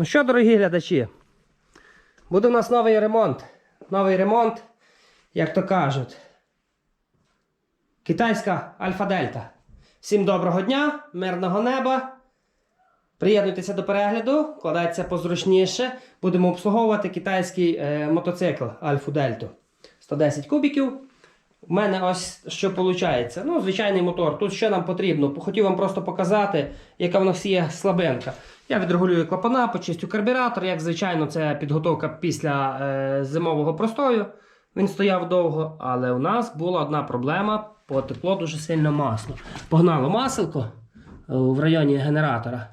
Ну що, дорогі глядачі, буде у нас новий ремонт. Новий ремонт, як то кажуть. Китайська Альфа-Дельта. Всім доброго дня, мирного неба. Приєднуйтеся до перегляду, кладайтеся позручніше. Будемо обслуговувати китайський е, мотоцикл Альфу Дельту. 110 кубіків. У мене ось що виходить. Ну, звичайний мотор. Тут що нам потрібно? Хотів вам просто показати, яка в нас є слабинка. Я відрегулюю клапана, почистю карбюратор. Як звичайно, це підготовка після е, зимового простою. Він стояв довго, але у нас була одна проблема: потекло дуже сильно масло. Погнало маселко е, в районі генератора.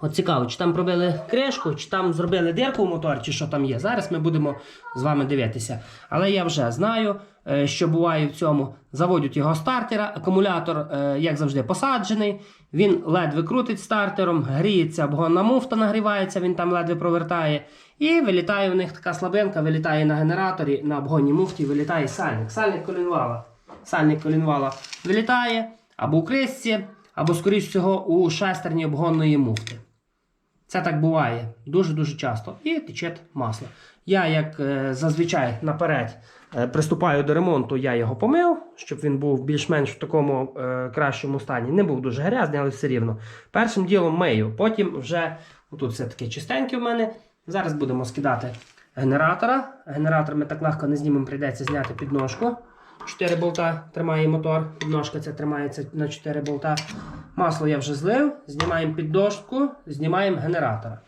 От цікаво, чи там пробили кришку, чи там зробили дирку в мотор, чи що там є. Зараз ми будемо з вами дивитися. Але я вже знаю, е, що буває в цьому. Заводять його стартера, акумулятор, е, як завжди, посаджений. Він ледве крутить стартером, гріється, обгонна муфта нагрівається, він там ледве провертає. І вилітає у них така слабинка, вилітає на генераторі, на обгонній муфті, вилітає сальник. Сальник колінвала. Сальник колінвала вилітає або у крисці, або, скоріш всього, у шестерні обгонної муфти. Це так буває дуже-дуже часто. І тече масло. Я, як е, зазвичай, наперед е, приступаю до ремонту, я його помив, щоб він був більш-менш в такому е, кращому стані. Не був дуже грязний, але все рівно. Першим ділом мию. Потім вже тут все таке чистеньке в мене. Зараз будемо скидати генератора. Генератор ми так легко не знімемо, прийдеться зняти підножку. 4 болта тримає мотор, підножка ця тримається на 4 болта. Масло я вже злив, знімаємо піддошку, знімаємо генератора.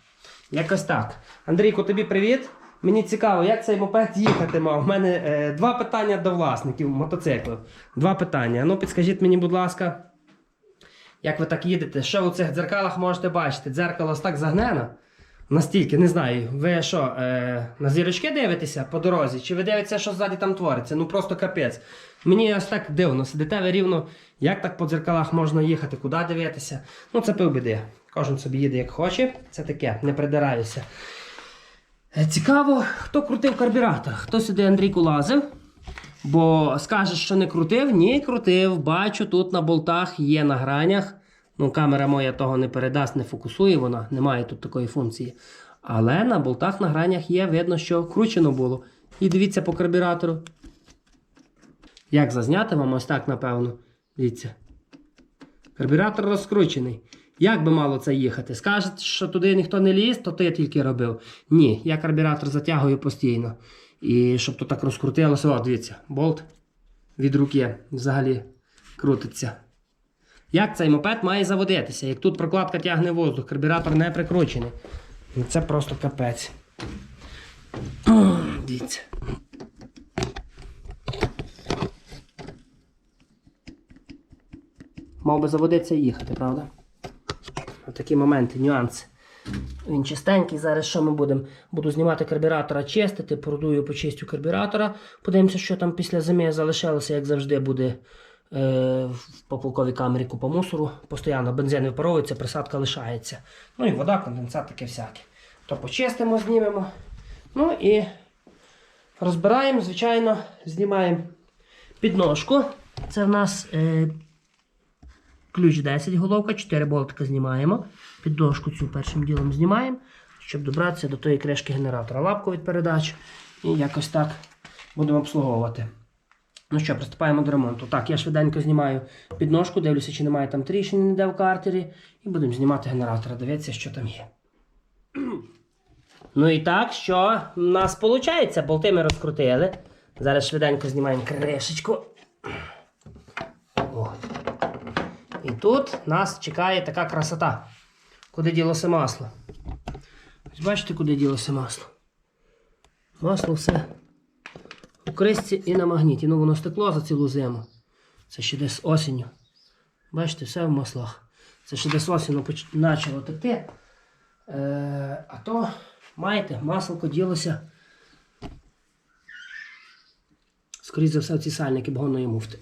Якось так. Андрійко, тобі привіт. Мені цікаво, як цей мопед мав. У мене е, два питання до власників мотоциклу. Два питання. Ну, підскажіть мені, будь ласка, як ви так їдете? Що у цих дзеркалах можете бачити? Дзеркало так загнено. Настільки, не знаю. Ви що, е, на зірочки дивитеся по дорозі? Чи ви дивитеся, що ззаді там твориться? Ну просто капець. Мені ось так дивно, сидите ви рівно, як так по дзеркалах можна їхати, куди дивитися. Ну, це півбіди. Кожен собі їде як хоче. Це таке, не придираюся. Е, Цікаво, хто крутив карбюратор. Хто сюди Андрійку лазив? Бо скаже, що не крутив, ні, крутив. Бачу, тут на болтах є на гранях. Ну, камера моя того не передасть, не фокусує вона, немає тут такої функції. Але на болтах на гранях є, видно, що кручено було. І дивіться по карбюратору. Як зазняти вам ось так, напевно. Дивіться. Карбюратор розкручений. Як би мало це їхати? Скажете, що туди ніхто не ліз, то ти тільки робив. Ні, я карбюратор затягую постійно. І щоб то так розкрутилося, о, дивіться, болт від руки взагалі крутиться. Як цей мопед має заводитися? Як тут прокладка тягне воздух, карбюратор не прикручений. Ну це просто капець. Дивіться. Мав би заводитися і їхати, правда? Такі моменти, нюанси. Він чистенький. Зараз що ми будемо? Буду знімати карбюратора, чистити, продую, почистю карбюратора. Подивимося, що там після зими залишилося, як завжди, буде в поплавковій камері купа мусору. Постійно бензин випаровується, присадка лишається. Ну і вода, конденсат, таке всяке. То почистимо, знімемо. Ну і розбираємо, звичайно, знімаємо підножку. Це в нас е, ключ 10 головка, 4 болтика знімаємо. Піддошку цю першим ділом знімаємо, щоб добратися до тої кришки генератора. Лапку від передач. І якось так будемо обслуговувати. Ну що, приступаємо до ремонту. Так, я швиденько знімаю підножку, дивлюся, чи немає там тріщини ніде в картері. І будемо знімати генератора. Дивіться, що там є. Ну і так, що в нас виходить? Болти ми розкрутили. Зараз швиденько знімаємо кришечку. От. І тут нас чекає така красота. Куди ділося масло? Ось бачите, куди ділося масло? Масло все у крисці і на магніті. Ну воно стекло за цілу зиму. Це ще десь осінню. Бачите, все в маслах. Це ще десь осінню поч- почало текти. Е, а то, маєте, масло ділося. Скоріше за все, ці сальники богонної муфти.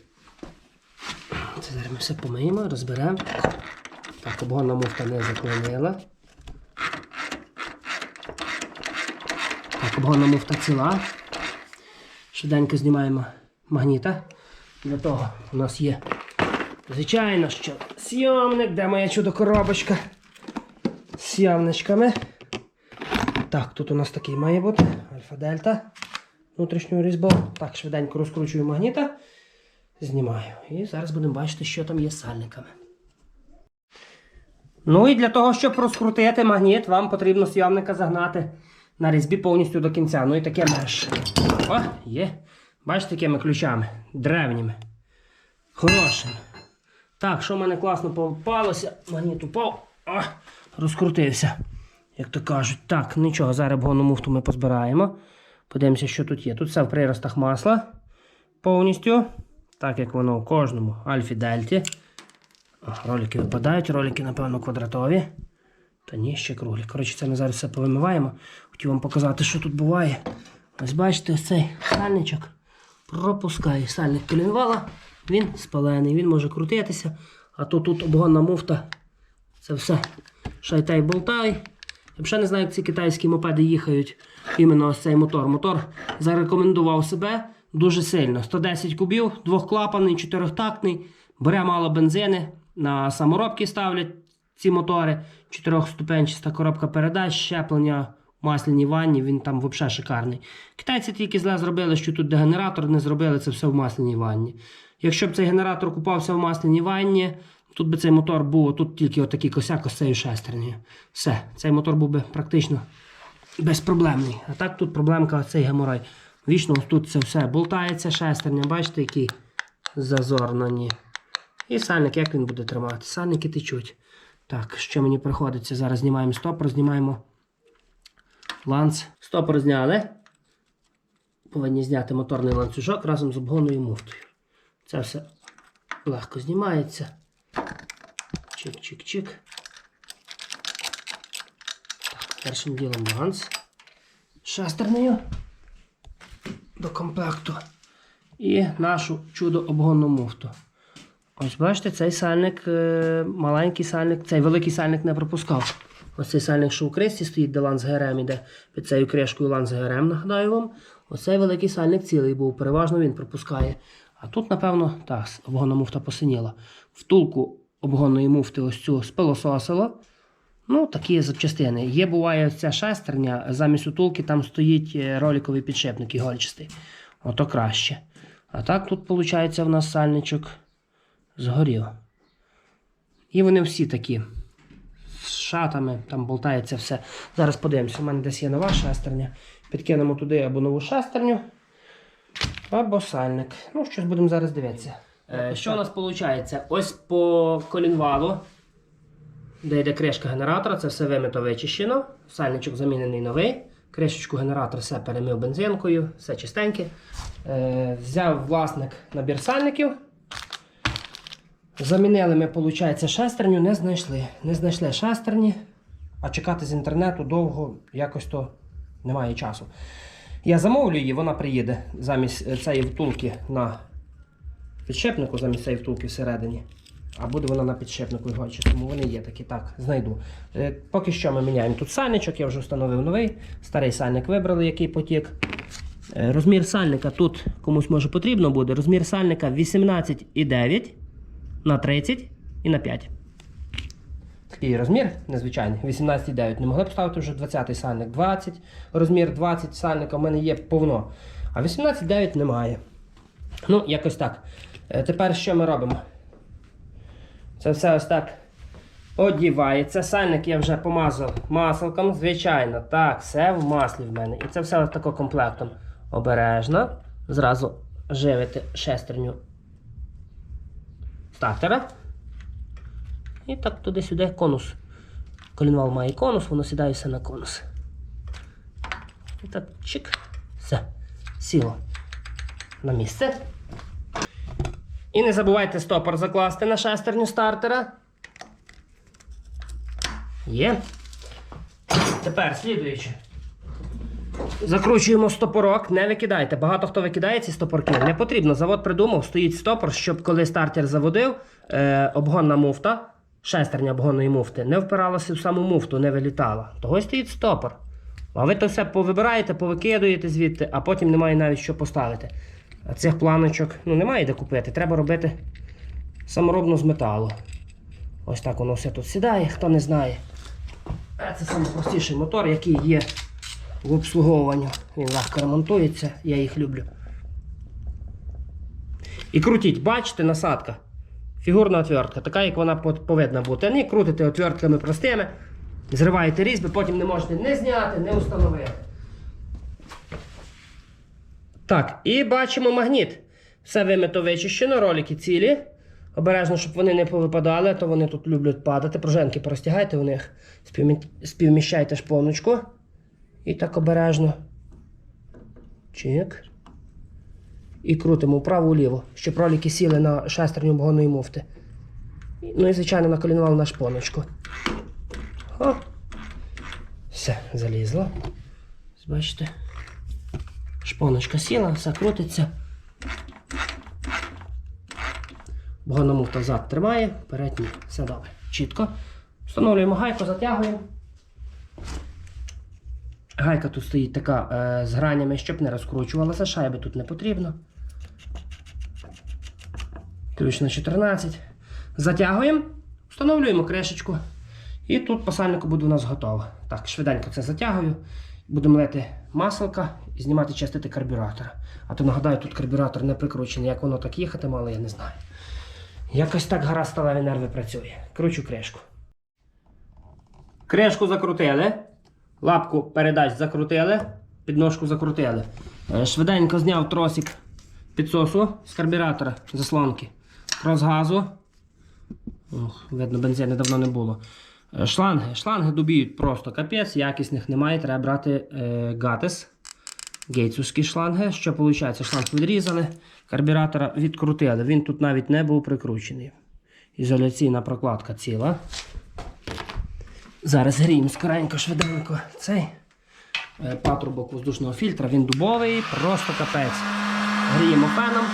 Це зараз ми все помиємо, розберемо. Так, обгонна муфта не заклинила. Так, обгонна муфта ціла. Швиденько знімаємо магніта. Для того у нас є, звичайно, що зйомник, де моя чудо коробочка. з явничками. Так, тут у нас такий має бути. Альфа-дельта. Внутрішнього різьбу. Так, швиденько розкручую магніта. Знімаю. І зараз будемо бачити, що там є з сальниками. Ну і для того, щоб розкрутити магніт, вам потрібно сйомника загнати на різьбі повністю до кінця. Ну і таке меш. О, є. Бачите, такими ключами. Древніми. Хорошими. Так, що в мене класно попалося, магніт упав, а, розкрутився. Як то кажуть. Так, нічого, зараз обгонну муфту ми позбираємо. Подивимося, що тут є. Тут все в приростах масла повністю. Так як воно у кожному альфі дельті. Ролики випадають, ролики, напевно, квадратові. Та ні, ще круглі. Коротше, це ми зараз все повимиваємо. Хотів вам показати, що тут буває. Ось бачите, ось цей сальничок пропускає сальник колінвала. Він спалений, він може крутитися. А то тут обгонна муфта. Це все. Шайтай болтай. Я ще не знаю, як ці китайські мопеди їхають. Іменно ось цей мотор. Мотор зарекомендував себе дуже сильно. 110 кубів, двохклапаний, чотирьохтактний. Бере мало бензини. На саморобки ставлять ці мотори. Чотирьохступенчаста коробка передач, щеплення масляній ванні. Він там взагалі шикарний. Китайці тільки зле зробили, що тут де генератор не зробили це все в масляній ванні. Якщо б цей генератор купався в масляній ванні, тут би цей мотор був тут тільки отакий косяк ось цією шестернею. Все, цей мотор був би практично безпроблемний. А так тут проблемка цей геморой. Вічно тут це все болтається, шестерня, бачите, який зазор на. І сальник, як він буде тримати? Сальники течуть. Так, що мені приходиться? Зараз знімаємо стопор, знімаємо ланц. Стопор зняли. Повинні зняти моторний ланцюжок разом з обгонною муфтою. Це все легко знімається. Чик-чик-чик. Так, першим ділом ланц. Шестернею до комплекту. І нашу чудо обгонну муфту. Ось бачите, цей сальник, е, маленький сальник, цей великий сальник не пропускав. Ось цей сальник, що у кресті стоїть, де ланц іде під цією кришкою ланц нагадаю вам. Ось цей великий сальник цілий був, переважно він пропускає. А тут, напевно, так, обгонна муфта посиніла. Втулку обгонної муфти ось цю спилососило. Ну, такі запчастини. Є, буває, ця шестерня, замість утулки там стоїть е, роликовий підшипник ігольчастий. Ото краще. А так тут, виходить, в нас сальничок згорів. І вони всі такі. Шатами, там болтається все. Зараз подивимося, у мене десь є нова шестерня. Підкинемо туди або нову шестерню, або сальник. Ну, щось будемо зараз дивитися. Е, що у нас виходить? Ось по колінвалу, де йде кришка генератора, це все вимито вичищено. Сальничок замінений новий. Кришечку генератора все перемив бензинкою, все чистеньке. Е, взяв власник набір сальників. Замінили ми, виходить, шестерню, не знайшли. Не знайшли шестерні, а чекати з інтернету довго якось то немає часу. Я замовлю її, вона приїде замість е, цієї втулки на підшипнику, замість цієї втулки всередині. А буде вона на підшипнику ігольче, тому вони є такі. Так, знайду. Е, поки що ми міняємо тут сальничок, я вже встановив новий. Старий сальник вибрали, який потік. Е, розмір сальника тут комусь може потрібно буде. Розмір сальника 18,9 на 30 і на 5. Такий розмір незвичайний. 18,9. Не могли б ставити вже 20-й сальник. 20. Розмір 20 сальника в мене є повно. А 18,9 немає. Ну, якось так. Е, Тепер що ми робимо? Це все ось так одівається. Сальник я вже помазав масликом, звичайно. Так, все в маслі в мене. І це все ось тако комплектом. Обережно. Зразу живити шестерню стартера. І так туди-сюди конус. Колінвал має конус, воно сідає все на конус. І так чик. Все. Сіло на місце. І не забувайте стопор закласти на шестерню стартера. Є. Тепер слідуючи. Закручуємо стопорок, не викидайте. Багато хто викидає ці стопорки. Не потрібно. Завод придумав, стоїть стопор, щоб коли стартер заводив, е, обгонна муфта, шестерня обгонної муфти, не впиралася в саму муфту, не вилітала. Того стоїть стопор. А ви то все повибираєте, повикидуєте звідти, а потім немає навіть що поставити. А цих планочок ну, немає де купити. Треба робити саморобно з металу. Ось так воно все тут сідає, хто не знає. Е, Це найпростіший мотор, який є в обслуговуванні. Він легко ремонтується, я їх люблю. І крутіть, бачите, насадка. Фігурна отвертка, така, як вона повинна бути. Не крутите отвертками простими, зриваєте різьби, потім не можете не зняти, не установити. Так, і бачимо магніт. Все вимито вичищено, ролики цілі. Обережно, щоб вони не повипадали, то вони тут люблять падати. Пружинки простягайте у них, співміщайте шпоночку. І так обережно. Чик. І крутимо вправо-вліво, щоб ролики сіли на шестерню обгонної муфти. Ну і, звичайно, на колінвал на шпоночку. О. Все, залізло. Бачите? Шпоночка сіла, все крутиться. Богона муфта зад тримає, вперед ні. Все добре. Чітко. Встановлюємо гайку, затягуємо. Гайка тут стоїть така е, з гранями, щоб не розкручувалася, шайби тут не потрібно. Ключ на 14. Затягуємо, встановлюємо кришечку. І тут по сальнику буде у нас готово. Так, швиденько це затягую. Будемо лити маселка і знімати чистити карбюратор. А то нагадаю, тут карбюратор не прикручений. Як воно так їхати мало, я не знаю. Якось так гаразд сталеві нерви працює. Кручу кришку. Кришку закрутили. Лапку передач закрутили. Підножку закрутили. Е, Швиденько зняв тросик підсосу з карбюратора заслонки. Розгазу. Ох, видно, бензину давно не було. Е, Шланги. Шланги добіють просто капець, якісних немає. Треба брати е, гатес. Гейтсовські шланги. Що виходить? Шланг відрізали, карбюратора відкрутили. Він тут навіть не був прикручений. Ізоляційна прокладка ціла. Зараз гріємо скоренько, швиденько цей е, патрубок воздушного фільтра. Він дубовий, просто капець. Гріємо феном.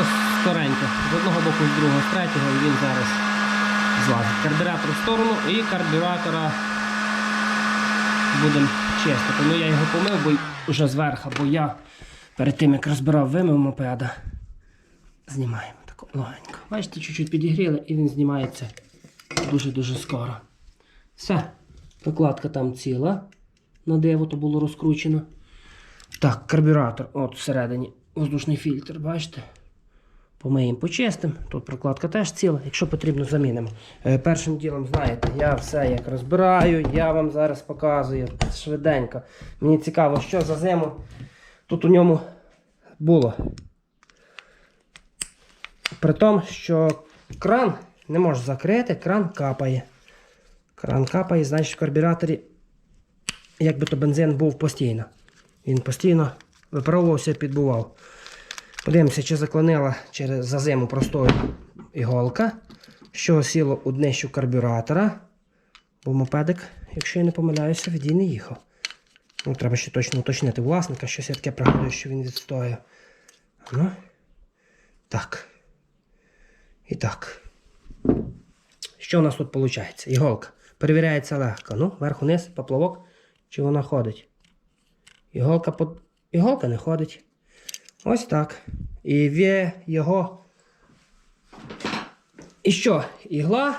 Ось скоренько. З одного боку, з другого, з третього, і він зараз злазить. Карбюратор в сторону і карбюратора будемо чистити. Ну я його помив, бо вже зверху, бо я перед тим як розбирав вимив мопеда. Знімаємо так легенько. Бачите, чуть-чуть підігріли і він знімається дуже-дуже скоро. Все. Прокладка там ціла. На диво то було розкручено. Так, карбюратор. От всередині воздушний фільтр, бачите? Помиємо, почистимо. Тут прокладка теж ціла. Якщо потрібно, замінимо. Е, першим ділом, знаєте, я все як розбираю, я вам зараз показую швиденько. Мені цікаво, що за зиму тут у ньому було. При тому, що кран не можеш закрити, кран капає. Кран капає, значить в карбюраторі, якби то бензин був постійно. Він постійно випаровувався, підбував. Подивимося, чи заклонила через за зиму простою іголка, що сіло у днищу карбюратора. Бо мопедик, якщо я не помиляюся, відій не їхав. Ну, треба ще точно уточнити власника, щось я таке пригадую, що він відстояв. Ну, так. І так. Що у нас тут виходить? Іголка. Перевіряється легко. Ну, вверх-вниз, поплавок, чи вона ходить. Іголка, под... Іголка не ходить. Ось так. І ви його. І що? Ігла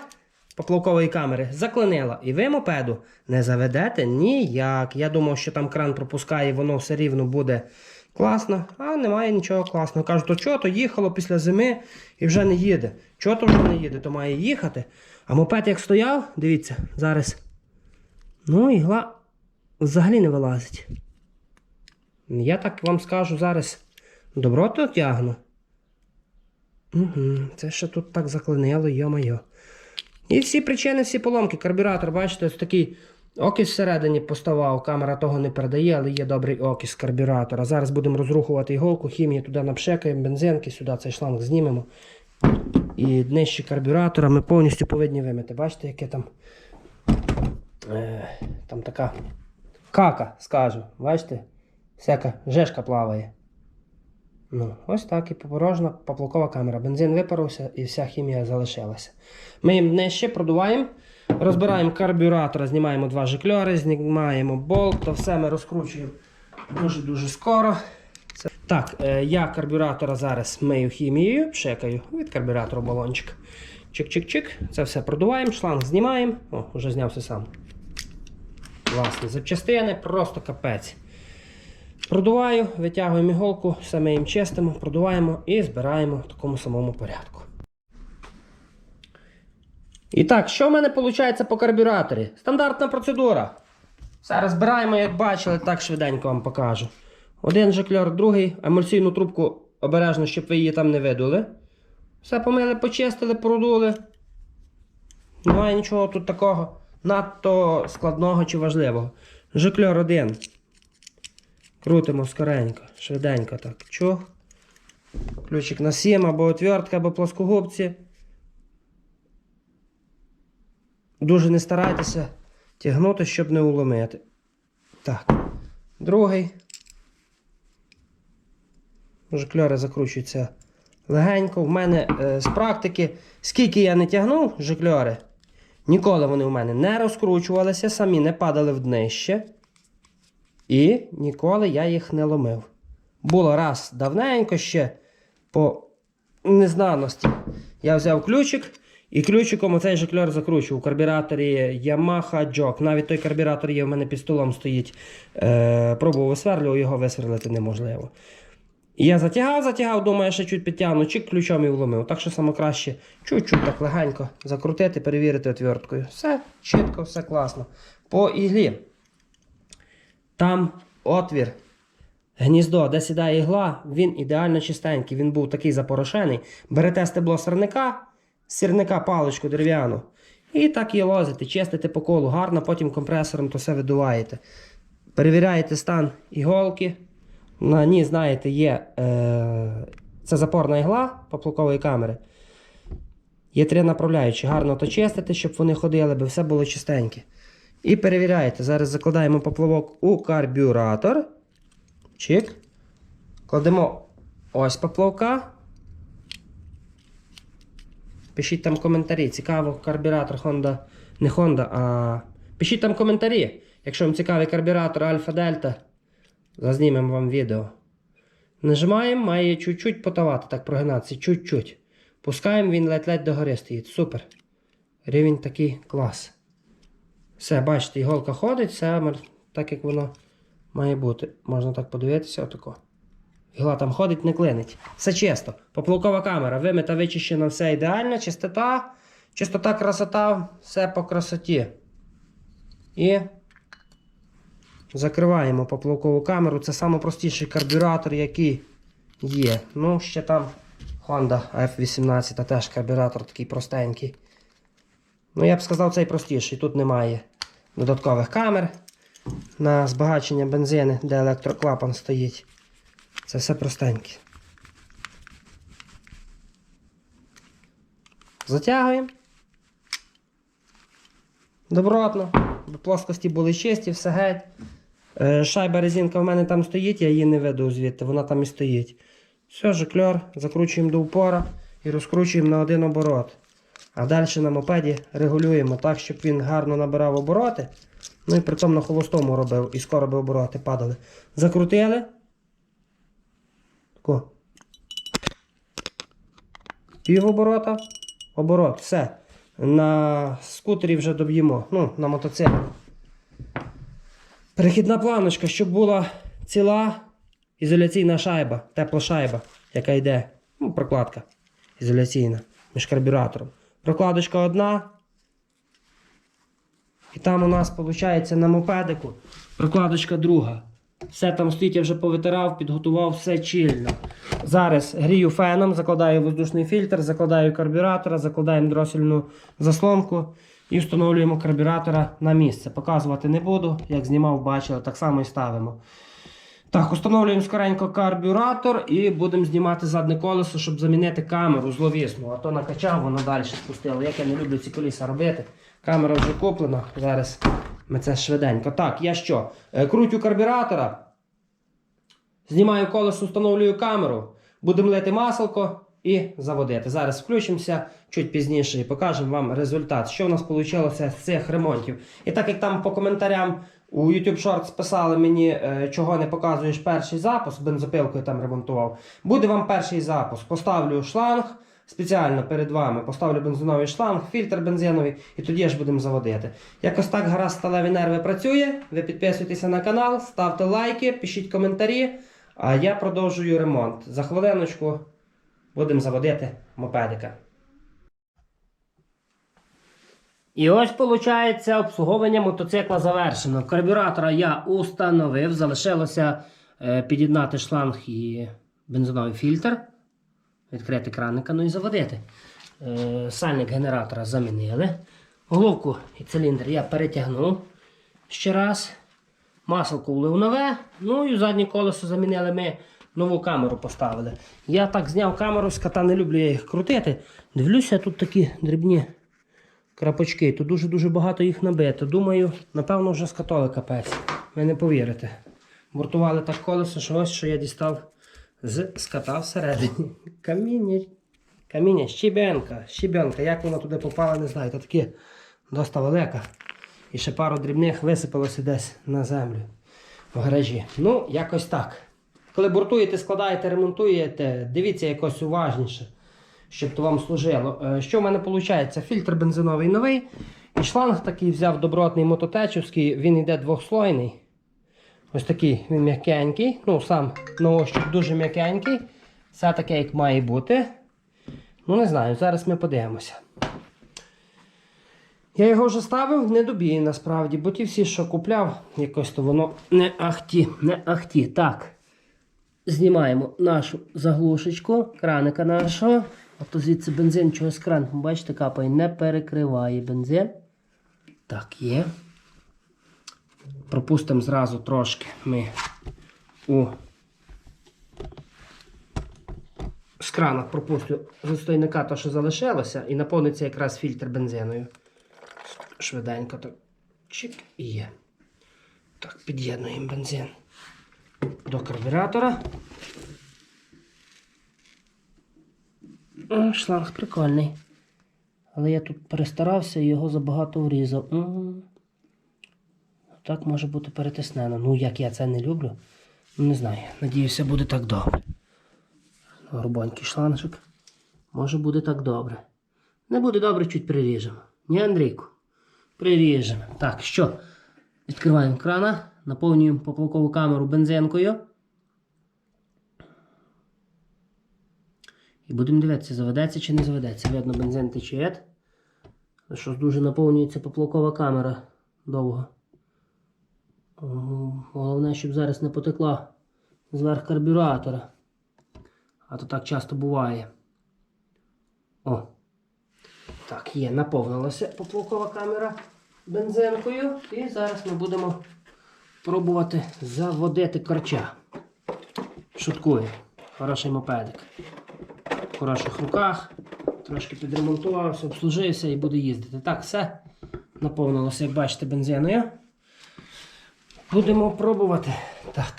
поплавкової камери заклинила. І ви мопеду не заведете ніяк. Я думав, що там кран пропускає, воно все рівно буде класно, а немає нічого класного. Кажуть, то чого то їхало після зими і вже не їде. Чого то вже не їде, то має їхати. А мопед як стояв, дивіться, зараз. Ну, ігла взагалі не вилазить. Я так вам скажу зараз. Доброто тягну. Угу, це ще тут так заклинило, йо-моє. І всі причини, всі поломки. Карбюратор, бачите, ось такий окіс всередині поставав. Камера того не передає, але є добрий окіс карбюратора. Зараз будемо розрухувати іголку, хімію туди напшекаємо, бензинки, сюди цей шланг знімемо. І днище карбюратора ми повністю повинні вимити. Бачите, яке там. Е, там така кака, скажу. Бачите? Всяка жешка плаває. Ну, ось так і порожна поплавкова камера. Бензин випарився і вся хімія залишилася. Ми їм нижче продуваємо, розбираємо карбюратор, знімаємо два жикльори, знімаємо болт, то все ми розкручуємо дуже-дуже скоро. Так, е, я карбюратора зараз мию хімією, пшекаю від карбюратора балончик. Чик-чик-чик. Це все продуваємо, шланг знімаємо. О, вже знявся сам. Власне, запчастини просто капець. Продуваю, витягуємо іголку, все ми їм чистимо, продуваємо і збираємо в такому самому порядку. І так, що в мене виходить по карбюраторі? Стандартна процедура. Все розбираємо, як бачили, так швиденько вам покажу. Один жикльор, другий, емульсійну трубку обережно, щоб ви її там не видули. Все помили, почистили, продули. Немає нічого тут такого надто складного чи важливого. Жикльор один. Крутимо скоренько, швиденько так. Чух. Ключик на 7 або отвертка, або плоскогубці. Дуже не старайтеся тягнути, щоб не уломити. Так. Другий. Жикльори закручуються легенько. В мене е, з практики, скільки я не тягнув жикльори, ніколи вони в мене не розкручувалися, самі не падали в днище. І ніколи я їх не ломив. Було раз давненько ще по незнаності. Я взяв ключик і ключиком оцей жикльор закручував. У карбюраторі Yamaha Jog. Навіть той карбюратор є в мене під столом стоїть. Е, пробував висверлював, його висверлити неможливо. Я затягав, затягав, думаю, ще чуть підтягну, чик ключом і вломив. Так що саме краще чуть-чуть так легенько закрутити, перевірити отверткою. Все чітко, все класно. По іглі. Там отвір, гніздо, де сідає ігла, він ідеально чистенький. Він був такий запорошений. Берете стебло сирника, з сірника паличку дерев'яну. І так її лозите, чистите по колу, гарно, потім компресором то все видуваєте. Перевіряєте стан іголки. На ній, знаєте, є е, це запорна ігла поплавкової камери. Є три направляючі. Гарно то чистите, щоб вони ходили, аби все було чистеньке. І перевіряєте. Зараз закладаємо поплавок у карбюратор. Чик. Кладемо ось поплавка. Пишіть там коментарі. Цікаво, карбюратор Honda. Не Honda, а. Пишіть там коментарі. Якщо вам цікавий карбюратор Альфа Дельта, зазнімемо вам відео. Нажимаємо, має чуть-чуть потавати, так прогинатися, чуть-чуть. Пускаємо, він ледь-ледь догори стоїть. Супер. Рівень такий клас. Все, бачите, іголка ходить, все так як воно має бути. Можна так подивитися, отако. Ігла там ходить, не клинить. Все чисто. Поплавкова камера, вимита, вичищена, все ідеально, чистота, чистота, красота, все по красоті. І закриваємо поплавкову камеру. Це найпростіший карбюратор, який є. Ну, ще там Honda F18, теж карбюратор такий простенький. Ну, я б сказав, цей простіший. Тут немає додаткових камер на збагачення бензини, де електроклапан стоїть. Це все простеньке. Затягуємо. Добротно. Плоскості були чисті, все геть. Е, Шайба резинка в мене там стоїть, я її не веду звідти, вона там і стоїть. Все, жикльор, закручуємо до упора і розкручуємо на один оборот. А далі на мопеді регулюємо так, щоб він гарно набирав обороти. Ну і при цьому на холостому робив і скоро би обороти падали. Закрутили. Тако. Пів оборота. Оборот. Все. На скутері вже доб'ємо. Ну, на мотоциклі. Перехідна планочка, щоб була ціла ізоляційна шайба, тепла шайба, яка йде. Ну, прокладка ізоляційна між карбюратором. Прокладочка одна. І там у нас виходить на мопедику прокладочка друга. Все там стоїть, я вже повитирав, підготував все чільно. Зараз грію феном, закладаю воздушний фільтр, закладаю карбюратора, закладаємо дросельну заслонку і встановлюємо карбюратора на місце. Показувати не буду, як знімав, бачили, так само і ставимо. Так, встановлюємо скоренько карбюратор і будемо знімати задне колесо, щоб замінити камеру зловісну. А то накачав, воно далі спустило. Як я не люблю ці коліса робити. Камера вже куплена. Зараз ми це швиденько. Так, я що? Е, Крутю карбюратора. Знімаю колесо, встановлюю камеру. Будемо лити масло і заводити. Зараз включимося чуть пізніше і покажемо вам результат, що в нас вийшло з цих ремонтів. І так як там по коментарям у YouTube Shorts писали мені, е, чого не показуєш перший запуск, бензопилкою там ремонтував. Буде вам перший запуск. Поставлю шланг, спеціально перед вами поставлю бензиновий шланг, фільтр бензиновий, і тоді ж будемо заводити. Якось так гаразд сталеві нерви працює. Ви підписуйтеся на канал, ставте лайки, пишіть коментарі. А я продовжую ремонт. За хвилиночку будемо заводити мопедика. І ось, виходить, обслуговування мотоцикла завершено. Карбюратора я установив, залишилося е, під'єднати шланг і бензиновий фільтр, відкрити краника, ну і заводити. Е, сальник генератора замінили. Головку і циліндр я перетягнув ще раз. Масло влив нове, ну і заднє колесо замінили ми. Нову камеру поставили. Я так зняв камеру з кота, не люблю я їх крутити. Дивлюся, тут такі дрібні крапочки. Тут дуже-дуже багато їх набито. Думаю, напевно, вже з католи капець. Ви не повірите. Бортували так колесо, що ось що я дістав з ската всередині. Каміння. Каміння, щебенка, щебенка. Як вона туди попала, не знаю. Та таке доста велика. І ще пару дрібних висипалося десь на землю в гаражі. Ну, якось так. Коли бортуєте, складаєте, ремонтуєте, дивіться якось уважніше, щоб то вам служило. Е, Що в мене виходить? Фільтр бензиновий новий. І шланг такий взяв добротний мототечівський, він йде двохслойний. Ось такий він м'якенький. Ну, сам на ощуп дуже м'якенький. Все таке, як має бути. Ну, не знаю, зараз ми подивимося. Я його вже ставив не добій насправді, бо ті всі, що купляв, якось то воно не ахті, не ахті. Так. Знімаємо нашу заглушечку, краника нашого. А то звідси бензин чогось кран, бачите, капає, не перекриває бензин. Так, є. Пропустимо зразу трошки ми у з крана пропустю з стойника то, що залишилося, і наповниться якраз фільтр бензиною. Швиденько так. Чик і є. Так, під'єднуємо бензин до карбюратора. М, Шланг прикольний. Але я тут перестарався і його забагато врізав. Так може бути перетиснено. Ну, як я це не люблю, ну, не знаю. Надіюся, буде так добре. Грубонький шлангик. Може буде так добре. Не буде добре, чуть приріжемо. Ні, Андрійку? Приріжемо. Так, що? Відкриваємо крана, наповнюємо поплавкову камеру бензинкою. І будемо дивитися, заведеться чи не заведеться. Видно, бензин тече. Що ж дуже наповнюється поплавкова камера довго. Головне, щоб зараз не потекла зверх карбюратора. А то так часто буває. О. Так, є, наповнилася поплавкова камера бензинкою. І зараз ми будемо пробувати заводити корча. Шуткую. Хороший мопедик. В хороших руках. Трошки підремонтувався, обслужився і буде їздити. Так, все. Наповнилося, як бачите, бензиною. Будемо пробувати. Так.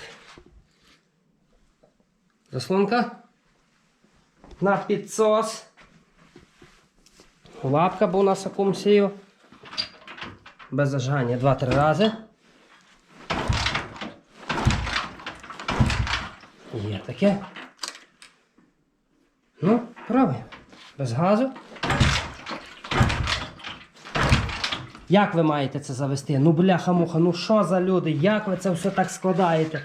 Заслонка. На підсос. Лапка був на сакумсію. Без зажигання 2-3 рази. Є таке. Ну, пробуємо. Без газу. Як ви маєте це завести? Ну, бляха-муха, ну що за люди? Як ви це все так складаєте?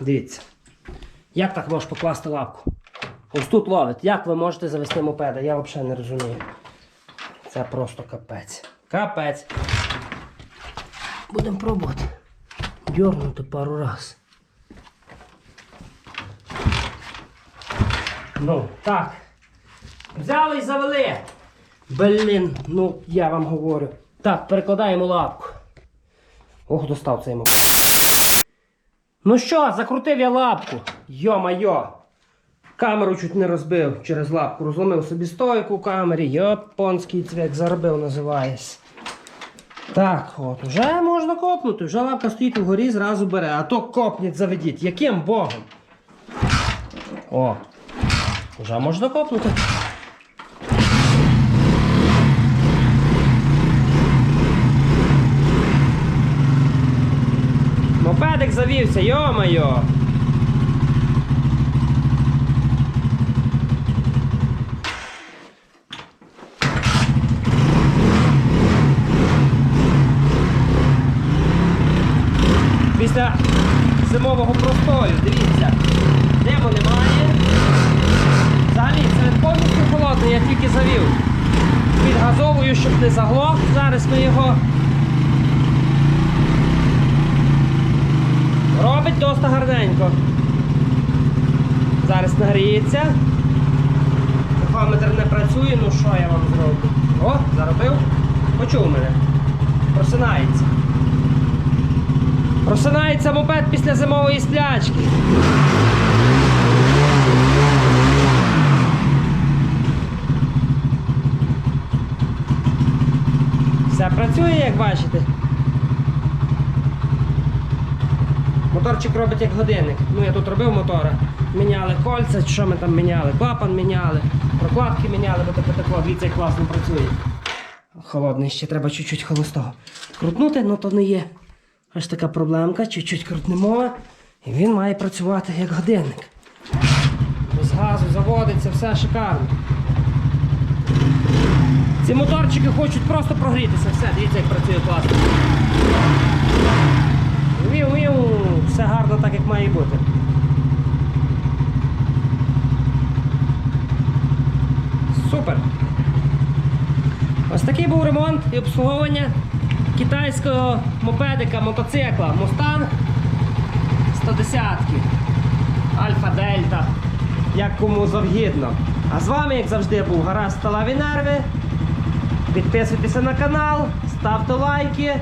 Дивіться. Як так можеш покласти лапку? Ось тут ловить. Як ви можете завести мопеда? Я взагалі не розумію. Це просто капець. Капець. Будемо пробувати. Дьорнути пару раз. Ну, так. Взяли і завели. Блін, ну я вам говорю. Так, перекладаємо лапку. Ох, достав цей мопед. Ну що, закрутив я лапку. Йо-майо. Камеру чуть не розбив через лапку. Розломив собі стойку в камері. Японський цвік заробив, називається. Так, от, вже можна копнути. Вже лапка стоїть вгорі, зразу бере. А то копніть, заведіть. Яким богом? О, вже можна копнути. порядок завівся, йо-моє! Після зимового пруфу Зараз нагріється. Не працює, ну що я вам зроблю? О, заробив. Почув мене. Просинається. Просинається мопед після зимової сплячки. Все працює, як бачите. Моторчик робить як годинник. Ну я тут робив мотора. Міняли кольця, що ми там міняли? Клапан міняли, прокладки міняли, бо таке тако, дивіться, як класно працює. Холодний, ще треба чуть-чуть холостого. Крутнути, ну то не є. Аж така проблемка, чуть-чуть крутнемо, і він має працювати як годинник. Без газу заводиться, все шикарно. Ці моторчики хочуть просто прогрітися. Все, дивіться, як працює класно. Віу-віу, все гарно так, як має бути. Супер. Ось такий був ремонт і обслуговування китайського мопедика, мотоцикла Mustang 110 Альфа Дельта. Як кому завгідно. А з вами, як завжди, був Гараж Сталаві Нерви. Підписуйтеся на канал, ставте лайки,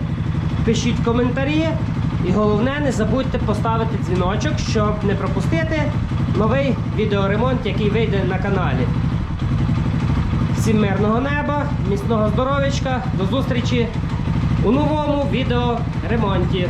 пишіть коментарі. І головне, не забудьте поставити дзвіночок, щоб не пропустити новий відеоремонт, який вийде на каналі. Всім мирного неба, міцного здоров'ячка, до зустрічі у новому відеоремонті.